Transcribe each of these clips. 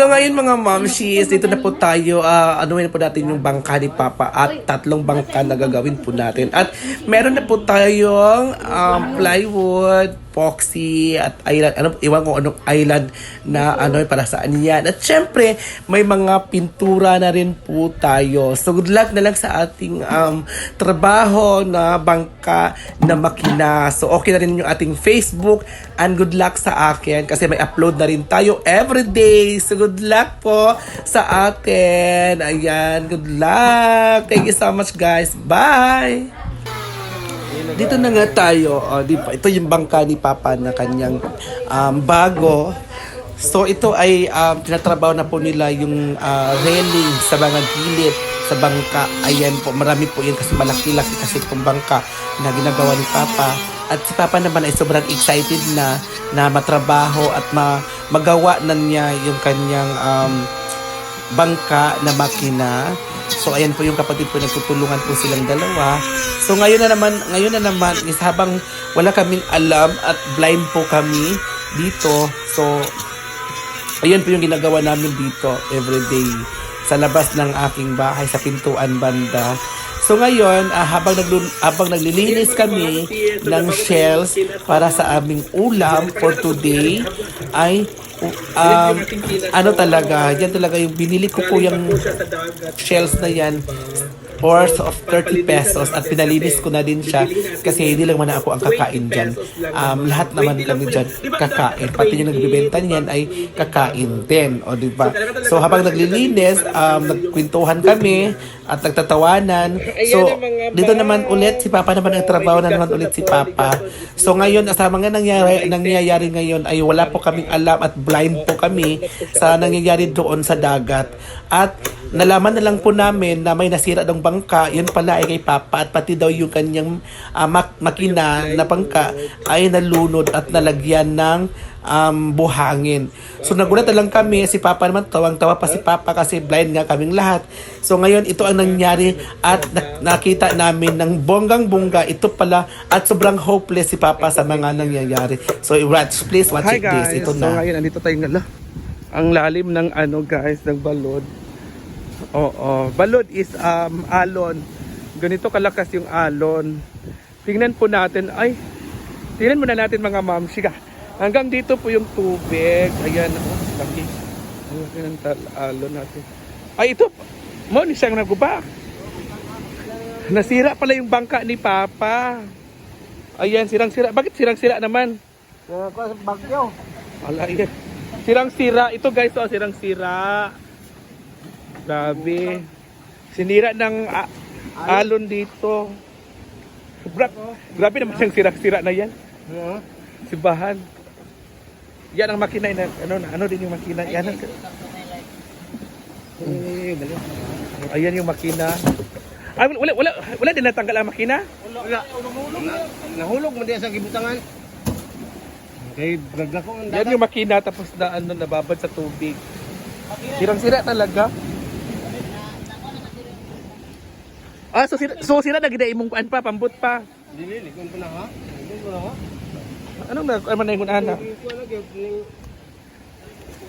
So ngayon mga momshies, dito na po tayo, uh, anuhin na po natin yung bangka ni Papa at tatlong bangka na gagawin po natin. At meron na po tayong um, plywood, epoxy at island, ano, iwan ko anong island na ano para saan yan. At syempre, may mga pintura na rin po tayo. So good luck na lang sa ating um, trabaho na bangka na makina. So okay na rin yung ating Facebook and good luck sa akin kasi may upload na rin tayo everyday. So good luck po sa atin. Ayan, good luck. Thank you so much guys. Bye! Dito na nga tayo, oh, di ba? Ito yung bangka ni Papa na kanyang um, bago. So ito ay um, tinatrabaho na po nila yung uh, railing sa mga gilid sa bangka. Ayan po, marami po yan kasi malaki-laki kasi itong bangka na ginagawa ni Papa. At si Papa naman ay sobrang excited na na matrabaho at ma magawa na niya yung kanyang um, bangka na makina. So ayan po yung kapatid ko nagtutulungan po silang dalawa. So ngayon na naman, ngayon na naman is habang wala kaming alam at blind po kami dito. So ayan po yung ginagawa namin dito everyday sa labas ng aking bahay sa pintuan banda. So ngayon, ah, habang, naglun- habang naglilinis kami ng shells para sa aming ulam for today, ay um, ano talaga, yan talaga yung binili ko po yung shells na yan worth of 30 pesos at pinalinis ko na din siya kasi hindi lang man ako ang kakain dyan. Um, lahat naman kami dyan kakain. Pati yung nagbibenta niyan ay kakain din. O, di ba? So, habang naglilinis, um, nagkwentuhan kami at nagtatawanan. So, dito naman ulit, si Papa naman ang trabaho na naman ulit si Papa. So, ngayon, sa mga nangyayari, nangyayari ngayon ay wala po kaming alam at blind po kami sa nangyayari doon sa dagat. At nalaman na lang po namin na may nasira ng bangka, yun pala ay kay Papa at pati daw yung kanyang ah, mak- makina na bangka ay nalunod at nalagyan ng um, buhangin. So nagulat na lang kami, si Papa naman tawang-tawa pa si Papa kasi blind nga kaming lahat. So ngayon ito ang nangyari at na- nakita namin ng bonggang-bongga ito pala at sobrang hopeless si Papa sa mga nangyayari. So watch, please watch Hi it this. guys, Ito so na. ngayon andito tayo ngala. Ang lalim ng ano guys, ng balod. Oo, balod is um, alon. Ganito kalakas yung alon. Tingnan po natin, ay, tingnan muna natin mga ma'am. Siga, hanggang dito po yung tubig. Ayan, oh, laki. Ang laki ng tal- alon natin. Ay, ito, mo, ni siyang naguba. Nasira pala yung bangka ni Papa. Ayan, sirang-sira. Bakit sirang-sira naman? bagyo. Ala, yan. Sirang sira. Ito guys, oh, sirang sira. Grabe. Sinira ng a- alon dito. Gra- grabe naman yung sira-sira na yan. Sibahan. Yan ang makina. Na, ano, ano din yung makina. Yan ang, ayan yung makina. Ay, wala, wala, wala din natanggal ang makina? Wala. Nahulog mo diya sa gibutangan. Kay gagda ko ang Yan yung makina tapos na ano, nababad sa tubig. Sirang-sira talaga. Ah, so sira, so sira na gida imong kuan pa, pambot pa. Dili, likon pa na ha. Likon pa na ha. Anong na ano ana? Na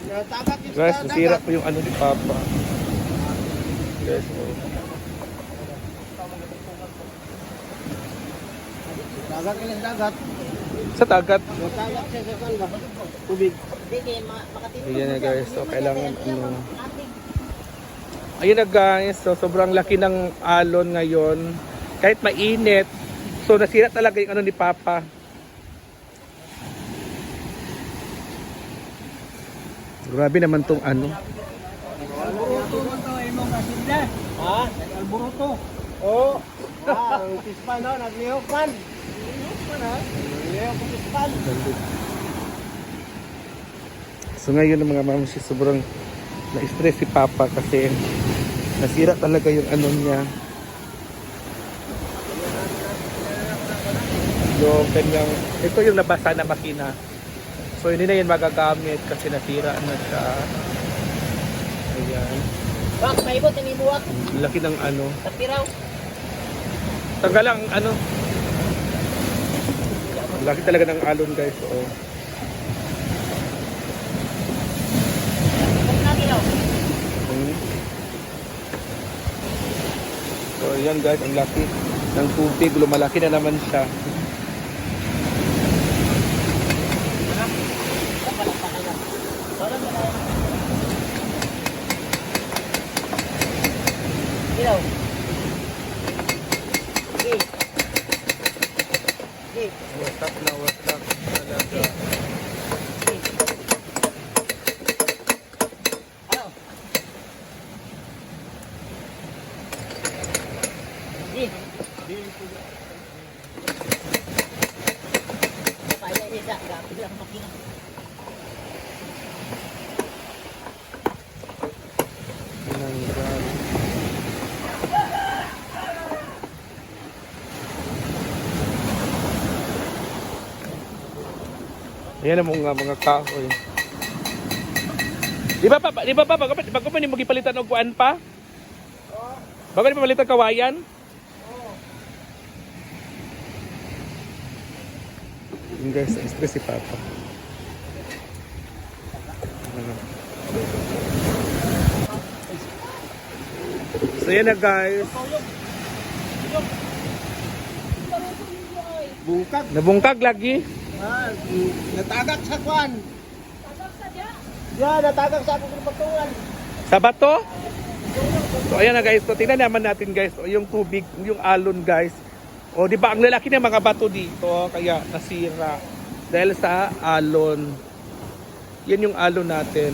Natagat ito Guys, dagat. po yung ano ni Papa. Guys, oh. Dagat kini sa dagat. sa. Natagat siya sa kan ba? Tubig. Ayan na guys, so kailangan ano. Ayun na guys, so sobrang laki ng alon ngayon. Kahit mainit, so nasira talaga yung ano ni Papa. Grabe naman tong ano. Ha? Alburuto. Oh. Ah, ang pispan no, naglihok man. Naglihok ko pispan. So ngayon ng mga mamsi, sobrang na-stress si Papa kasi nasira talaga yung ano niya. Yung kanyang, ito yung nabasa na makina. So hindi na yan magagamit kasi nasira na siya. Ayan. Bak, paibot ini buwak. Laki ng ano. Tapiraw. Tanggal ang ano. Laki talaga ng alon guys. Oh. Huwag natin So yan guys, ang laki ng tubig. Lumalaki na naman siya. Ilaw. Okay. Okay. Wasak na wasak talaga. Ano? Di. Kaya isa, grabe lang makina. Ayan ang mga mga kahoy. Di ba pa, di ba pa, bago pa, bago pa ni mo gipalitan og kuan pa? Bago ni palitan kawayan? Yung guys, stress si Papa. So yan na guys. Bukag. Nabungkag lagi. Ah, natagak sa kwan. Ya, natagak sa akong pagtuan. Sa bato? So ayan na guys, so tingnan naman natin guys, o yung tubig, yung alon guys. O di ba ang lalaki ng mga bato dito kaya nasira dahil sa alon. Yan yung alon natin.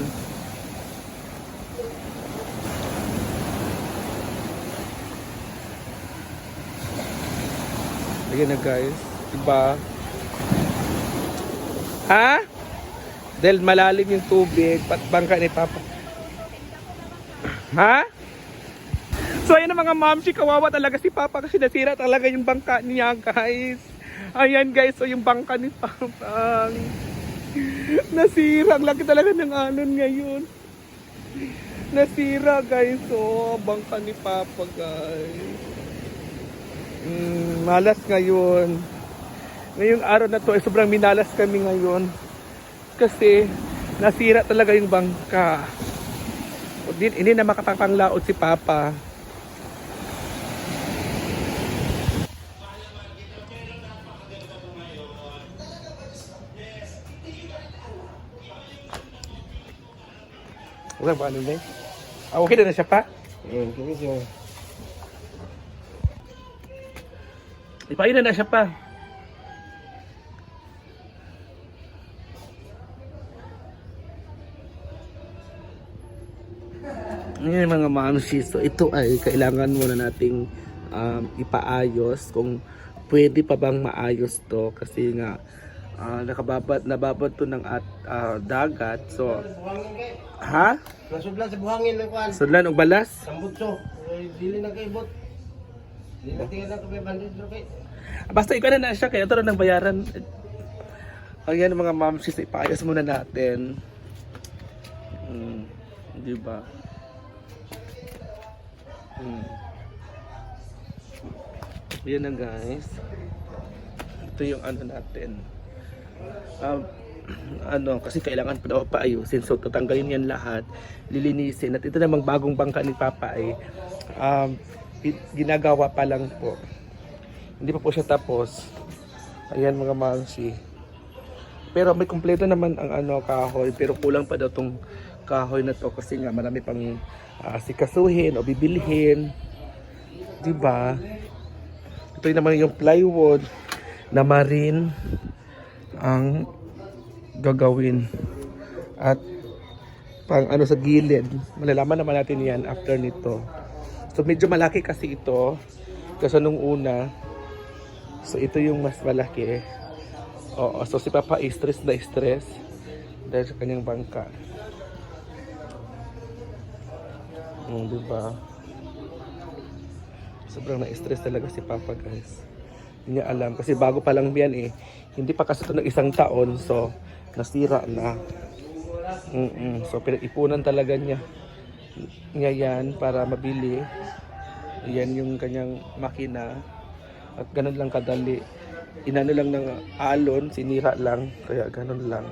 Ayan na guys, diba? Ha? Dahil malalim yung tubig, pat bangka ni Papa. Ha? So ayan na mga mamsi, kawawa talaga si Papa kasi nasira talaga yung bangka niya guys. Ayan guys, so yung bangka ni Papa. Nasira, laki talaga ng alon ngayon. Nasira guys, so bangka ni Papa guys. Mm, malas ngayon. Ngayong araw na to ay sobrang minalas kami ngayon. Kasi nasira talaga yung bangka. Hindi, hindi na makapapanglaot si Papa. Wala ba ano na? Ah, okay na na siya pa? Ayun, kini siya. Ipain na siya pa. Ngayon mga mamsi, so ito ay kailangan muna nating um, ipaayos kung pwede pa bang maayos to kasi nga ah, nakababad nababad to ng at, ah, dagat so kay. ha Nasudlan sa buhangin ng kwan. sudlan og balas Sambutso. Eh, dili na kay bot. Dili na tingnan na kay bandit kay. Basta ikaw na na siya, kaya ito na ng bayaran. Ayan mga mamsis, ipaayos muna natin. Mm, di ba? Mm. Ayan na guys. Ito yung ano natin. Um, ano, kasi kailangan pa daw paayusin. So, tatanggalin yan lahat. Lilinisin. At ito namang bagong bangka ni Papa ay um, ginagawa pa lang po. Hindi pa po siya tapos. Ayan mga mamsi. Pero may kumpleto naman ang ano kahoy pero kulang pa daw tong kahoy na to kasi nga marami pang ah, sikasuhin o bibilhin. 'Di ba? Ito yung naman yung plywood na marin ang gagawin. At pang ano sa gilid. Malalaman naman natin yan after nito. So medyo malaki kasi ito. Kasi nung una, So ito yung mas malaki. Oo, so si Papa stress na stress dahil sa kanyang bangka. Mm, di ba? Sobrang na-stress talaga si Papa, guys. Niya alam kasi bago pa lang yan eh. Hindi pa kasi ito ng isang taon, so nasira na. Mm So pinag-ipunan talaga niya. Niya yan para mabili. Yan yung kanyang makina. At ganun lang kadali. Inano lang ng alon, sinira lang. Kaya ganun lang.